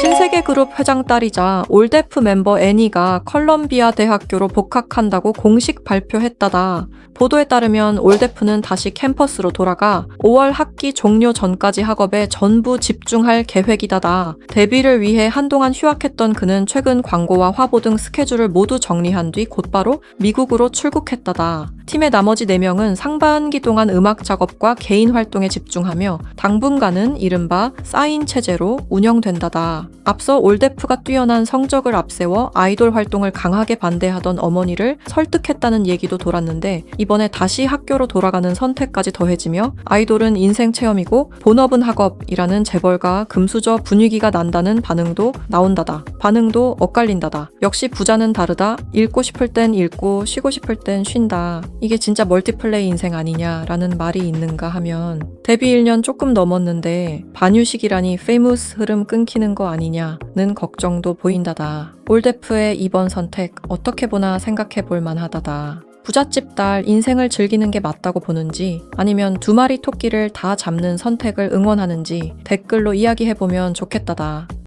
신세계 그룹 회장 딸이자 올데프 멤버 애니가 컬럼비아 대학교로 복학한다고 공식 발표했다다. 보도에 따르면 올데프는 다시 캠퍼스로 돌아가 5월 학기 종료 전까지 학업에 전부 집중할 계획이다다. 데뷔를 위해 한동안 휴학했던 그는 최근 광고와 화보 등 스케줄을 모두 정리한 뒤 곧바로 미국으로 출국했다다. 팀의 나머지 4명은 상반기 동안 음악 작업과 개인 활동에 집중하며 당분간은 이른바 사인 체제로 운영된다다. 앞서 올데프가 뛰어난 성적을 앞세워 아이돌 활동을 강하게 반대하던 어머니를 설득했다는 얘기도 돌았는데 이번에 다시 학교로 돌아가는 선택까지 더해지며 아이돌은 인생 체험이고 본업은 학업이라는 재벌가 금수저 분위기가 난다는 반응도 나온다다. 반응도 엇갈린다다. 역시 부자는 다르다. 읽고 싶을 땐 읽고 쉬고 싶을 땐 쉰다. 이게 진짜 멀티플레이 인생 아니냐라는 말이 있는가 하면 데뷔 1년 조금 넘었는데 반휴식이라니 페이무스 흐름 끊기는 거 아니냐는 걱정도 보인다다. 올데프의 이번 선택 어떻게 보나 생각해 볼 만하다다. 부잣집 딸 인생을 즐기는 게 맞다고 보는지 아니면 두 마리 토끼를 다 잡는 선택을 응원하는지 댓글로 이야기해보면 좋겠다다.